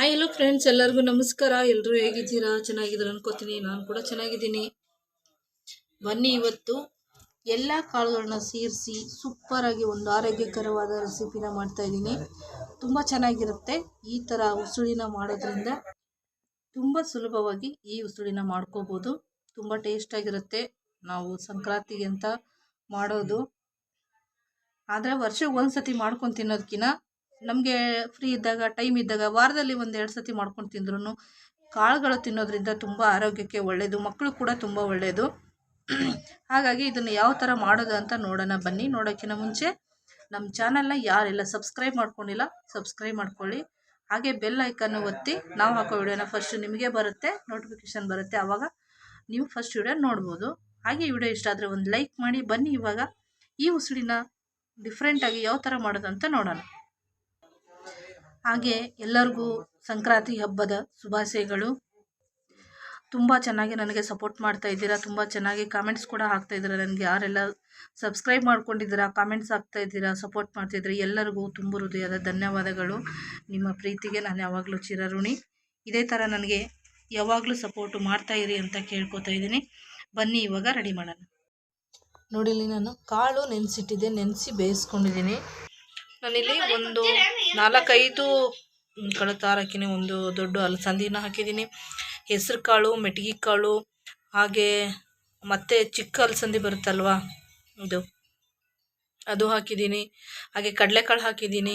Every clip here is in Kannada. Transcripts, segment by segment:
ಹಾಯ್ ಹಲೋ ಫ್ರೆಂಡ್ಸ್ ಎಲ್ಲರಿಗೂ ನಮಸ್ಕಾರ. ಎಲ್ಲರೂ ಹೇಗಿದ್ದೀರಾ? ಚೆನ್ನಾಗಿದ್ದೀರಾ ಅನ್ಕೋತೀನಿ. ನಾನು ಕೂಡ ಚೆನ್ನಾಗಿದ್ದೀನಿ. ಬನ್ನಿ ಇವತ್ತು ಎಲ್ಲ ಕಾಳುಗಳನ್ನ ಸೇರಿಸಿ ಸೂಪರಾಗಿ ಒಂದು ಆರೋಗ್ಯಕರವಾದ ರೆಸಿಪಿನ ಮಾಡ್ತಾ ಇದ್ದೀನಿ. ತುಂಬ ಚೆನ್ನಾಗಿರುತ್ತೆ. ಈ ಥರ ಉಸುಳಿನ ಮಾಡೋದ್ರಿಂದ ತುಂಬ ಸುಲಭವಾಗಿ ಈ ಉಸುಳಿನ ಮಾಡ್ಕೋಬೋದು. ತುಂಬ ಟೇಸ್ಟಾಗಿರುತ್ತೆ ನಾವು ಸಂಕ್ರಾಂತಿಗೆ ಅಂತ ಮಾಡೋದು. ಆದರೆ ವರ್ಷಕ್ಕೆ ಒಂದು ಸತಿ ಮಾಡ್ಕೊಂಡು ತಿನ್ನೋದಕ್ಕಿಂತ ನಮಗೆ ಫ್ರೀ ಇದ್ದಾಗ ಟೈಮ್ ಇದ್ದಾಗ ವಾರದಲ್ಲಿ ಒಂದು ಎರಡು ಸತಿ ಮಾಡ್ಕೊಂಡು ತಿಂದ್ರೂ ಕಾಳುಗಳು ತಿನ್ನೋದ್ರಿಂದ ತುಂಬ ಆರೋಗ್ಯಕ್ಕೆ ಒಳ್ಳೆಯದು ಮಕ್ಕಳು ಕೂಡ ತುಂಬ ಒಳ್ಳೆಯದು ಹಾಗಾಗಿ ಇದನ್ನು ಯಾವ ಥರ ಮಾಡೋದು ಅಂತ ನೋಡೋಣ, ಬನ್ನಿ ನೋಡೋಕ್ಕಿಂತ ಮುಂಚೆ ನಮ್ಮ ಚಾನಲ್ನ ಯಾರೆಲ್ಲ ಸಬ್ಸ್ಕ್ರೈಬ್ ಮಾಡ್ಕೊಂಡಿಲ್ಲ, ಸಬ್ಸ್ಕ್ರೈಬ್ ಮಾಡ್ಕೊಳ್ಳಿ. ಹಾಗೆ ಬೆಲ್ ಐಕನ್ನು ಒತ್ತಿ, ನಾವು ಹಾಕೋ ವಿಡಿಯೋನ ಫಸ್ಟ್ ನಿಮಗೆ ಬರುತ್ತೆ ನೋಟಿಫಿಕೇಷನ್ ಬರುತ್ತೆ ಆವಾಗ ನೀವು ಫಸ್ಟ್ ವಿಡಿಯೋ ನೋಡ್ಬೋದು. ಹಾಗೆ ವಿಡಿಯೋ ಇಷ್ಟ ಆದರೆ ಒಂದು ಲೈಕ್ ಮಾಡಿ, ಬನ್ನಿ ಇವಾಗ ಈ ಉಸುಳಿನ ಡಿಫ್ರೆಂಟಾಗಿ ಯಾವ ಥರ ಮಾಡೋದು ಅಂತ ನೋಡೋಣ. ಹಾಗೆ ಎಲ್ಲರಿಗೂ ಸಂಕ್ರಾಂತಿ ಹಬ್ಬದ ಶುಭಾಶಯಗಳು. ತುಂಬ ಚೆನ್ನಾಗಿ ನನಗೆ ಸಪೋರ್ಟ್ ಮಾಡ್ತಾ ಇದ್ದೀರಾ, ತುಂಬ ಚೆನ್ನಾಗಿ ಕಾಮೆಂಟ್ಸ್ ಕೂಡ ಹಾಕ್ತಾ ಇದ್ದೀರಾ. ನನಗೆ ಯಾರೆಲ್ಲ ಸಬ್ಸ್ಕ್ರೈಬ್ ಮಾಡ್ಕೊಂಡಿದ್ದೀರಾ ಕಾಮೆಂಟ್ಸ್ ಹಾಕ್ತಾ ಇದ್ದೀರಾ ಸಪೋರ್ಟ್ ಮಾಡ್ತಿದ್ದೀರಾ ಎಲ್ಲರಿಗೂ ತುಂಬ ಹೃದಯದ ಧನ್ಯವಾದಗಳು. ನಿಮ್ಮ ಪ್ರೀತಿಗೆ ನಾನು ಯಾವಾಗಲೂ ಚಿರಋಣಿ. ಇದೇ ಥರ ನನಗೆ ಯಾವಾಗಲೂ ಸಪೋರ್ಟು ಮಾಡ್ತಾ ಇರಿ ಅಂತ ಕೇಳ್ಕೊತಾ ಇದ್ದೀನಿ. ಬನ್ನಿ ಇವಾಗ ರೆಡಿ ಮಾಡೋಣ. ನೋಡಿ ಇಲ್ಲಿ ನಾನು ಕಾಳು ನೆನೆಸಿಟ್ಟಿದ್ದೆ, ನೆನೆಸಿ ಬೇಯಿಸ್ಕೊಂಡಿದ್ದೀನಿ. ನಾನಿಲ್ಲಿ ಒಂದು ನಾಲ್ಕೈದು ಕಾಳು ತಾರು ಹಾಕಿನಿ. ಒಂದು ದೊಡ್ಡ ಅಲಸಂದಿನ ಹಾಕಿದ್ದೀನಿ ಹೆಸರು ಕಾಳು, ಮೆಟ್ಗೆ ಕಾಳು, ಹಾಗೆ ಮತ್ತೆ ಚಿಕ್ಕ ಅಲಸಂದಿ ಬರುತ್ತಲ್ವಾ? ಇದು. ಅದು ಹಾಕಿದ್ದೀನಿ ಹಾಗೆ ಕಡಲೆಕಾಳು ಹಾಕಿದ್ದೀನಿ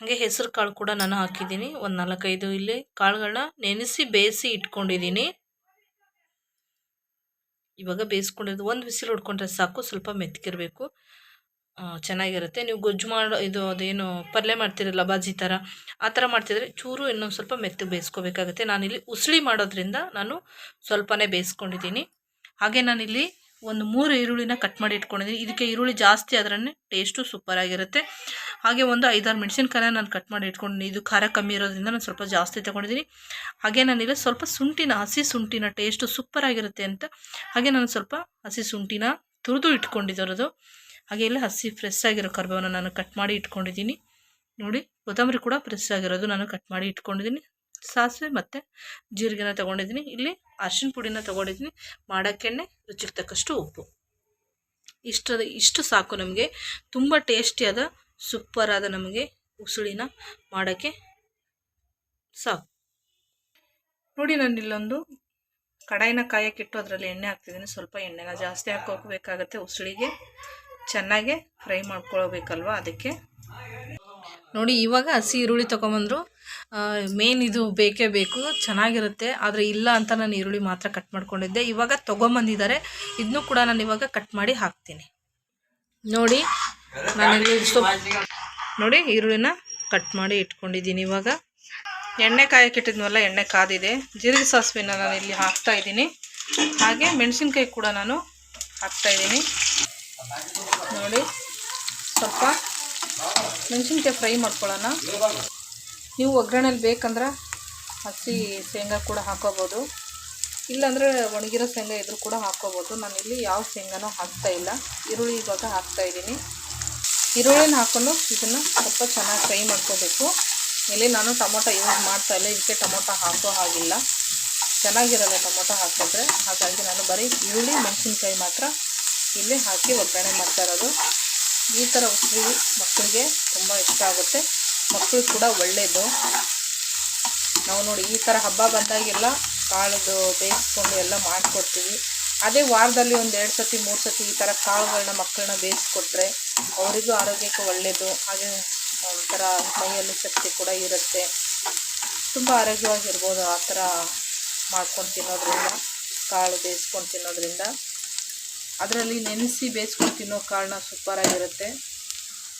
ಹಾಗೆ ಹೆಸರು ಕಾಳು ಕೂಡ ನಾನು ಹಾಕಿದ್ದೀನಿ ಒಂದು ನಾಲ್ಕೈದು ಇಲ್ಲಿ ಕಾಳುಗಳನ್ನ ನೆನೆಸಿ ಬೇಯಿಸಿ ಇಟ್ಕೊಂಡಿದ್ದೀನಿ ಇವಾಗ ಬೇಯಿಸ್ಕೊಂಡಿದ್ದು ಒಂದು ಬಿಸಿಲು ಹೊಡ್ಕೊಂಡ್ರೆ ಸಾಕು. ಸ್ವಲ್ಪ ಮೆತ್ತಗಿರಬೇಕು ಚೆನ್ನಾಗಿರುತ್ತೆ. ನೀವು ಗೊಜ್ಜು ಮಾಡೋ, ಇದು ಅದೇನು ಪಲ್ಯ ಮಾಡ್ತಿರಲ್ಲ, ಬಾಜಿ ಥರ ಆ ಥರ ಮಾಡ್ತಿದ್ರೆ ಚೂರು ಇನ್ನೊಂದು ಸ್ವಲ್ಪ ಮೆತ್ತಗೆ ಬೇಯಿಸ್ಕೋಬೇಕಾಗುತ್ತೆ. ನಾನಿಲ್ಲಿ ಉಸಳಿ ಮಾಡೋದ್ರಿಂದ ನಾನು ಸ್ವಲ್ಪನೇ ಬೇಯಿಸ್ಕೊಂಡಿದ್ದೀನಿ. ಹಾಗೆ ನಾನಿಲ್ಲಿ ಒಂದು ಮೂರು ಈರುಳ್ಳಿನ ಕಟ್ ಮಾಡಿ ಇಟ್ಕೊಂಡಿದ್ದೀನಿ. ಇದಕ್ಕೆ ಈರುಳ್ಳಿ ಜಾಸ್ತಿ ಅದರನ್ನೇ ಟೇಸ್ಟು ಸೂಪರಾಗಿರುತ್ತೆ ಹಾಗೆ ಒಂದು ಐದಾರು ಮೆಣಸಿನ್ಕಾಯಿನ ನಾನು ಕಟ್ ಮಾಡಿ ಇಟ್ಕೊಂಡಿದ್ದೀನಿ. ಇದು ಖಾರ ಕಮ್ಮಿ ಇರೋದ್ರಿಂದ ನಾನು ಸ್ವಲ್ಪ ಜಾಸ್ತಿ ತೊಗೊಂಡಿದ್ದೀನಿ. ಹಾಗೆ ನಾನಿಲ್ಲಿ ಸ್ವಲ್ಪ ಶುಂಠಿನ, ಹಸಿ ಶುಂಠಿನ ಟೇಸ್ಟು ಸೂಪರಾಗಿರುತ್ತೆ ಅಂತ, ಹಾಗೆ ನಾನು ಸ್ವಲ್ಪ ಹಸಿ ಶುಂಠಿನ ತುರಿದು ಇಟ್ಕೊಂಡಿರೋದು ಹಾಗೆ ಎಲ್ಲ ಹಸಿ ಫ್ರೆಶ್ ಆಗಿರೋ ಕರ್ಬೇವನ್ನ ನಾನು ಕಟ್ ಮಾಡಿ ಇಟ್ಕೊಂಡಿದ್ದೀನಿ. ನೋಡಿ, ಕೊತ್ತಂಬರಿ ಕೂಡ ಫ್ರೆಶ್ ಆಗಿರೋದು ನಾನು ಕಟ್ ಮಾಡಿ ಇಟ್ಕೊಂಡಿದ್ದೀನಿ. ಸಾಸಿವೆ ಮತ್ತು ಜೀರಿಗೆನ ತೊಗೊಂಡಿದ್ದೀನಿ. ಇಲ್ಲಿ ಅರ್ಶಿನ ಪುಡಿನ ತೊಗೊಂಡಿದ್ದೀನಿ. ಮಾಡೋಕ್ಕೆಣ್ಣೆ ರುಚಿಗೆ ತಕ್ಕಷ್ಟು ಉಪ್ಪು. ಇಷ್ಟು ಇಷ್ಟು ಸಾಕು ನಮಗೆ. ತುಂಬ ಟೇಸ್ಟಿಯಾದ ಸೂಪರಾದ ನಮಗೆ ಉಸುಳಿನ ಮಾಡೋಕ್ಕೆ ಸಾಕು. ನೋಡಿ, ನಾನು ಇಲ್ಲೊಂದು ಕಡಾಯಿನ ಕಾಯಕ್ಕಿಟ್ಟು ಅದರಲ್ಲಿ ಎಣ್ಣೆ ಹಾಕ್ತಿದ್ದೀನಿ. ಸ್ವಲ್ಪ ಎಣ್ಣೆನ ಜಾಸ್ತಿ ಹಾಕೋಬೇಕಾಗತ್ತೆ ಉಸುಳಿಗೆ. ಚೆನ್ನಾಗೆ ಫ್ರೈ ಮಾಡ್ಕೊಳ್ಬೇಕಲ್ವ ಅದಕ್ಕೆ? ನೋಡಿ, ಇವಾಗ ಹಸಿ ಈರುಳ್ಳಿ ತೊಗೊಂಬಂದರು. ಮೇನ್ ಇದು ಬೇಕೇ ಬೇಕು, ಚೆನ್ನಾಗಿರುತ್ತೆ. ಆದರೆ ಇಲ್ಲ ಅಂತ ನಾನು ಈರುಳ್ಳಿ ಮಾತ್ರ ಕಟ್ ಮಾಡ್ಕೊಂಡಿದ್ದೆ. ಇವಾಗ ತೊಗೊಂಬಂದಿದ್ದಾರೆ. ಇದನ್ನು ಕೂಡ ನಾನು ಇವಾಗ ಕಟ್ ಮಾಡಿ ಹಾಕ್ತೀನಿ. ನೋಡಿ, ನಾನು ನೋಡಿ, ಈರುಳ್ಳಿನ ಕಟ್ ಮಾಡಿ ಇಟ್ಕೊಂಡಿದ್ದೀನಿ ಇವಾಗ. ಎಣ್ಣೆ ಕಾಯಕ್ಕಿಟ್ಟಿದ್ನಲ್ಲ ಎಣ್ಣೆ ಕಾದಿದೆ. ಜೀರಿಗೆ ಸಾಸಿವೆನ ನಾನು ಇಲ್ಲಿ ಹಾಕ್ತಾ ಇದ್ದೀನಿ. ಹಾಗೆ ಮೆಣಸಿನ್ಕಾಯಿ ಕೂಡ ನಾನು ಹಾಕ್ತಾ ಇದ್ದೀನಿ. ನೋಡಿ. ಸ್ವಲ್ಪ ಮೆಣಸಿನ್ಕಾಯಿ ಫ್ರೈ ಮಾಡ್ಕೊಳ್ಳೋಣ. ನೀವು ಒಗ್ಗರಣೆಲಿ ಬೇಕಂದ್ರೆ ಹಸಿ ಶೇಂಗಾ ಕೂಡ ಹಾಕೋಬೋದು ಇಲ್ಲಾಂದರೆ ಒಣಗಿರೋ ಶೇಂಗಾ ಇದ್ರೂ ಕೂಡ ಹಾಕೋಬೋದು ನಾನಿಲ್ಲಿ ಯಾವ ಶೇಂಗಾನೂ ಹಾಕ್ತಾ ಇಲ್ಲ. ಈರುಳ್ಳಿ ಇವಾಗ ಹಾಕ್ತಾ ಇದ್ದೀನಿ. ಈರುಳ್ಳಿನ ಹಾಕ್ಕೊಂಡು ಇದನ್ನು ಸ್ವಲ್ಪ ಚೆನ್ನಾಗಿ ಫ್ರೈ ಮಾಡ್ಕೋಬೇಕು. ಇಲ್ಲಿ ನಾನು ಟೊಮೊಟೊ ಯೂಸ್ ಮಾಡ್ತಾ ಇಲ್ಲ. ಇದಕ್ಕೆ ಟೊಮೊಟೊ ಹಾಕೋ ಹಾಗಿಲ್ಲ. ಚೆನ್ನಾಗಿರಲ್ಲ ಟೊಮೊಟೊ ಹಾಕಿದ್ರೆ. ಹಾಗಾಗಿ ನಾನು ಬರೀ ಈರುಳ್ಳಿ, ಮೆಣಸಿನ್ಕಾಯಿ ಮಾತ್ರ ಇಲ್ಲಿ ಹಾಕಿ ಒಗ್ಗರಣೆ ಮಾಡ್ತಾ ಇರೋದು. ಈ ಥರ ಉಸಿರಿ ಮಕ್ಕಳಿಗೆ ತುಂಬ ಇಷ್ಟ ಆಗುತ್ತೆ. ಮಕ್ಕಳು ಕೂಡ ಒಳ್ಳೆಯದು ನಾವು ನೋಡಿ ಈ ಥರ ಹಬ್ಬ ಬಂದಾಗೆಲ್ಲ ಕಾಳುದು ಬೇಯಿಸ್ಕೊಂಡು ಎಲ್ಲ ಮಾಡಿಕೊಡ್ತೀವಿ. ಅದೇ ವಾರದಲ್ಲಿ ಒಂದು ಎರಡು ಸತಿ ಮೂರು ಸತಿ ಈ ಥರ ಕಾಳುಗಳನ್ನ ಮಕ್ಕಳನ್ನ ಬೇಯಿಸ್ಕೊಟ್ರೆ ಅವರಿಗೂ ಆರೋಗ್ಯಕ್ಕೆ ಒಳ್ಳೆಯದು ಹಾಗೆ ಒಂಥರ ಮೈಯಲ್ಲಿ ಶಕ್ತಿ ಕೂಡ ಇರುತ್ತೆ. ತುಂಬ ಆರೋಗ್ಯವಾಗಿರ್ಬೋದು ಆ ಥರ ಮಾಡ್ಕೊಂಡು ತಿನ್ನೋದ್ರಿಂದ, ಕಾಳು ಬೇಯಿಸ್ಕೊಂಡು ತಿನ್ನೋದ್ರಿಂದ. ಅದರಲ್ಲಿ ನೆನೆಸಿ ಬೇಯಿಸ್ಕೊಂಡು ತಿನ್ನೋ ಕಾರಣ ಸೂಪರಾಗಿರುತ್ತೆ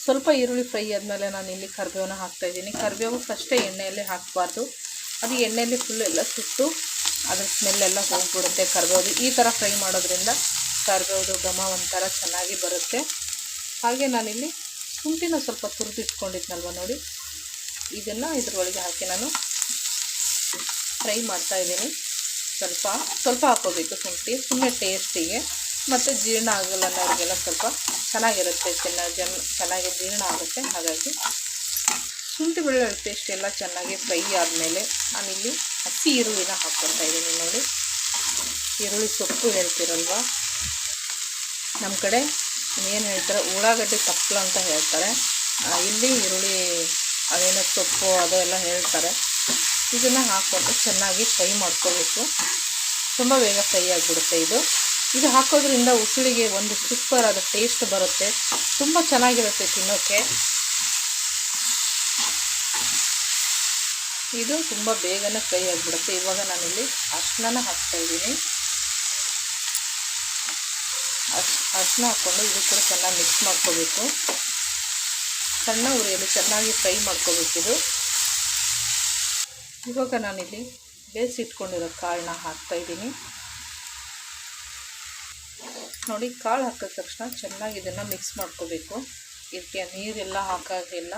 ಸ್ವಲ್ಪ ಈರುಳ್ಳಿ ಫ್ರೈ ಆದಮೇಲೆ ನಾನು ಇಲ್ಲಿ ಕರಿಬೇವನ್ನ ಹಾಕ್ತಾಯಿದ್ದೀನಿ ಕರಿಬೇವು ಫಸ್ಟೇ ಎಣ್ಣೆಯಲ್ಲಿ ಹಾಕಬಾರ್ದು. ಅದು ಎಣ್ಣೆಯಲ್ಲಿ ಫುಲ್ ಎಲ್ಲ ಸುಟ್ಟು ಅದ್ರ ಸ್ಮೆಲ್ಲೆಲ್ಲ ಹೋಗ್ಬಿಡುತ್ತೆ ಕರಿಬೇವು ಈ ಥರ ಫ್ರೈ ಮಾಡೋದ್ರಿಂದ ಕರಿಬೇವುದು ಘಮ ಒಂಥರ ಚೆನ್ನಾಗಿ ಬರುತ್ತೆ. ಹಾಗೆ ನಾನಿಲ್ಲಿ ಶುಂಠಿನ ಸ್ವಲ್ಪ ತುರಿದಿಟ್ಕೊಂಡಿದ್ನಲ್ವ ನೋಡಿ. ಇದನ್ನು ಇದ್ರೊಳಗೆ ಹಾಕಿ ನಾನು ಫ್ರೈ ಮಾಡ್ತಾಯಿದ್ದೀನಿ ಸ್ವಲ್ಪ ಸ್ವಲ್ಪ ಹಾಕೋಬೇಕು ಶುಂಠಿ. ಸುಮ್ಮನೆ ಟೇಸ್ಟಿಗೆ ಮತ್ತು ಜೀರ್ಣ ಆಗಲ್ಲ ಅನ್ನೋರಿಗೆಲ್ಲ ಸ್ವಲ್ಪ ಚೆನ್ನಾಗಿರುತ್ತೆ ಚೆನ್ನಾಗಿ ಜನ್ ಚೆನ್ನಾಗಿ ಜೀರ್ಣ ಆಗುತ್ತೆ. ಹಾಗಾಗಿ ಶುಂಠಿ ಬೆಳ್ಳುಳ್ಳಿ ಪೇಸ್ಟ್ ಎಲ್ಲ ಚೆನ್ನಾಗಿ ಫ್ರೈ ಆದಮೇಲೆ ನಾನಿಲ್ಲಿ ಹಸಿ ಈರುಳ್ಳಿನ ಹಾಕ್ಕೊಳ್ತಾ ಇದ್ದೀನಿ ನೋಡಿ. ಈರುಳ್ಳಿ ಸೊಪ್ಪು ಹೇಳ್ತಿರಲ್ವ? ನಮ್ಮ ಕಡೆ ಏನು ಹೇಳ್ತಾರೆ, ಉಳ್ಳಾಗಡ್ಡೆ ತಪ್ಪಲು ಅಂತ ಹೇಳ್ತಾರೆ. ಇಲ್ಲಿ ಈರುಳ್ಳಿ ಅದೇನೋ ಸೊಪ್ಪು ಅದು ಎಲ್ಲ ಹೇಳ್ತಾರೆ. ಇದನ್ನು ಹಾಕ್ಕೊಂಡು ಚೆನ್ನಾಗಿ ಫ್ರೈ ಮಾಡ್ಕೋಬೇಕು. ತುಂಬ ಬೇಗ ಫ್ರೈ ಆಗಿಬಿಡುತ್ತೆ ಇದು. ಇದು ಹಾಕೋದ್ರಿಂದ ಉಸುಳಿಗೆ ಒಂದು ಸೂಪರ್ ಆದ ಟೇಸ್ಟ್ ಬರುತ್ತೆ. ತುಂಬ ಚೆನ್ನಾಗಿರುತ್ತೆ ತಿನ್ನೋಕ್ಕೆ ಇದು ತುಂಬ ಬೇಗನೆ ಫ್ರೈ ಆಗಿಬಿಡುತ್ತೆ. ಇವಾಗ ನಾನಿಲ್ಲಿ ಅರ್ಶಿನ ಹಾಕ್ತಾ ಇದ್ದೀನಿ. ಅರ್ಶ್, ಅರ್ಶಿನ ಹಾಕ್ಕೊಂಡು ಇದು ಕೂಡ ಚೆನ್ನಾಗಿ ಮಿಕ್ಸ್ ಮಾಡ್ಕೋಬೇಕು. ಸಣ್ಣ ಉರಿಯಲ್ಲಿ ಚೆನ್ನಾಗಿ ಫ್ರೈ ಮಾಡ್ಕೋಬೇಕಿದು ಇವಾಗ ನಾನಿಲ್ಲಿ ಬೇಯಿಸಿಟ್ಕೊಂಡಿರೋ ಕಾಳನ್ನ ಹಾಕ್ತಾ ಇದ್ದೀನಿ. ನೋಡಿ, ಕಾಳು ಹಾಕಿದ ತಕ್ಷಣ ಚೆನ್ನಾಗಿ ಇದನ್ನು ಮಿಕ್ಸ್ ಮಾಡ್ಕೋಬೇಕು. ಇದಕ್ಕೆ ನೀರೆಲ್ಲ ಹಾಕೋದಿಲ್ಲ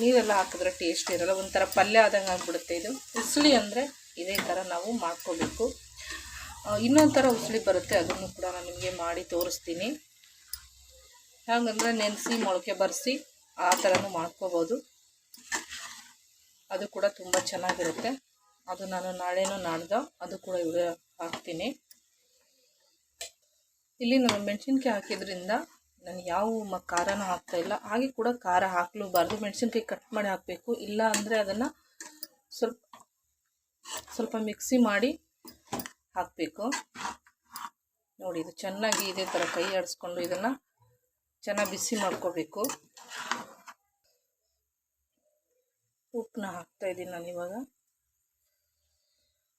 ನೀರೆಲ್ಲ ಹಾಕಿದ್ರೆ ಟೇಸ್ಟ್ ಇರೋಲ್ಲ. ಒಂಥರ ಪಲ್ಯ ಆದಂಗೆ ಆಗಿಬಿಡುತ್ತೆ ಇದು. ಉಸುಳಿ ಅಂದರೆ ಇದೇ ಥರ ನಾವು ಮಾಡ್ಕೋಬೇಕು. ಇನ್ನೊಂದು ಥರ ಉಸುಳಿ ಬರುತ್ತೆ. ಅದನ್ನು ಕೂಡ ನಾನು ನಿಮಗೆ ಮಾಡಿ ತೋರಿಸ್ತೀನಿ. ಹಾಗಂದರೆ ನೆನೆಸಿ ಮೊಳಕೆ ಬರೆಸಿ ಆ ಥರನೂ ಮಾಡ್ಕೋಬೋದು. ಅದು ಕೂಡ ತುಂಬ ಚೆನ್ನಾಗಿರುತ್ತೆ. ಅದು ನಾನು ನಾಳೆನೂ ನಾಡ್ದು, ಅದು ಕೂಡ ಇವಾಗ ಹಾಕ್ತೀನಿ. ಇಲ್ಲಿ ನಾನು ಮೆಣಸಿನ್ಕಾಯಿ ಹಾಕಿದ್ರಿಂದ ನಾನು ಯಾವ ಖಾರನೂ ಹಾಕ್ತಾ ಇಲ್ಲ. ಹಾಗೆ ಕೂಡ ಖಾರ ಹಾಕಲೂಬಾರ್ದು. ಮೆಣಸಿನ್ಕಾಯಿ ಕಟ್ ಮಾಡಿ ಹಾಕಬೇಕು. ಇಲ್ಲ ಅಂದರೆ ಅದನ್ನು ಸ್ವಲ್ಪ ಸ್ವಲ್ಪ ಮಿಕ್ಸಿ ಮಾಡಿ ಹಾಕಬೇಕು. ನೋಡಿ, ಇದು ಚೆನ್ನಾಗಿ ಇದೇ ಥರ ಕೈ ಆಡಿಸ್ಕೊಂಡು ಇದನ್ನು ಚೆನ್ನಾಗಿ ಬಿಸಿ ಮಾಡ್ಕೋಬೇಕು. ಉಪ್ಪನ್ನ ಹಾಕ್ತಾಯಿದ್ದೀನಿ ನಾನು ಇವಾಗ.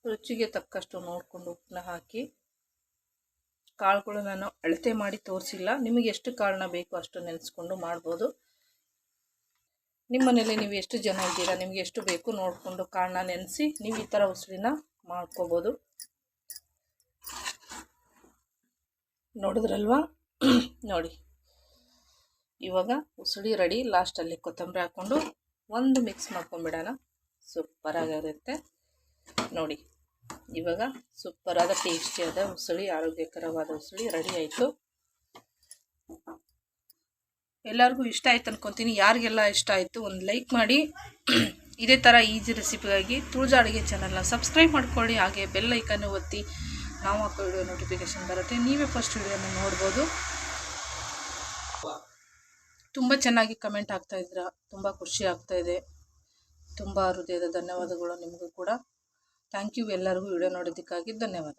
ರುಚಿಗೆ ತಕ್ಕಷ್ಟು ನೋಡಿಕೊಂಡು ಉಪ್ಪನ್ನ ಹಾಕಿ. ಕಾಳುಗಳು ನಾನು ಅಳತೆ ಮಾಡಿ ತೋರಿಸಿಲ್ಲ. ನಿಮಗೆ ಎಷ್ಟು ಕಾಳನ್ನ ಬೇಕು ಅಷ್ಟು ನೆನೆಸ್ಕೊಂಡು ಮಾಡ್ಬೋದು. ನಿಮ್ಮನೇಲಿ ನೀವು ಎಷ್ಟು ಜನ ಇದ್ದೀರಾ, ನಿಮಗೆ ಎಷ್ಟು ಬೇಕು ನೋಡಿಕೊಂಡು ಕಾಳನ್ನ ನೆನೆಸಿ ನೀವು ಈ ಥರ ಉಸಿರಿನ ಮಾಡ್ಕೋಬೋದು. ನೋಡಿದ್ರಲ್ವಾ? ನೋಡಿ. ಇವಾಗ ಉಸುಳಿ ರೆಡಿ. ಲಾಸ್ಟಲ್ಲಿ ಕೊತ್ತಂಬರಿ ಹಾಕ್ಕೊಂಡು ಒಂದು ಮಿಕ್ಸ್ ಮಾಡ್ಕೊಂಬಿಡೋಣ ಸೂಪರಾಗಿರುತ್ತೆ. ನೋಡಿ. ಇವಾಗ ಸೂಪರಾದ ಟೇಸ್ಟಿಯಾದ ಉಸುಳಿ, ಆರೋಗ್ಯಕರವಾದ ಉಸುಳಿ ರೆಡಿ ಆಯಿತು. ಎಲ್ಲರಿಗೂ ಇಷ್ಟ ಆಯ್ತು ಅನ್ಕೊತೀನಿ. ಯಾರಿಗೆಲ್ಲ ಇಷ್ಟ ಆಯಿತು ಒಂದು ಲೈಕ್ ಮಾಡಿ. ಇದೇ ಥರ ಈಸಿ ರೆಸಿಪಿಗಾಗಿ ತುಳಜಾ ಅಡುಗೆ ಚಾನಲ್ನ ಸಬ್ಸ್ಕ್ರೈಬ್ ಮಾಡ್ಕೊಳ್ಳಿ. ಹಾಗೆ ಬೆಲ್ ಐಕನ್ನು ಒತ್ತಿ ನಾವು ಹಾಕೋ ವಿಡಿಯೋ ನೋಟಿಫಿಕೇಶನ್ ಬರುತ್ತೆ. ನೀವೇ ಫಸ್ಟ್ ವಿಡಿಯೋನ ನೋಡ್ಬೋದು. ತುಂಬ ಚೆನ್ನಾಗಿ ಕಮೆಂಟ್ ಆಗ್ತಾಯಿದ್ರ ತುಂಬ ಖುಷಿ ಆಗ್ತಾಯಿದೆ ತುಂಬ ಹೃದಯದ ಧನ್ಯವಾದಗಳು ನಿಮಗೂ ಕೂಡ. ಥ್ಯಾಂಕ್ ಯು ಎಲ್ಲರಿಗೂ ವಿಡಿಯೋ ನೋಡೋದಕ್ಕಾಗಿ ಧನ್ಯವಾದ.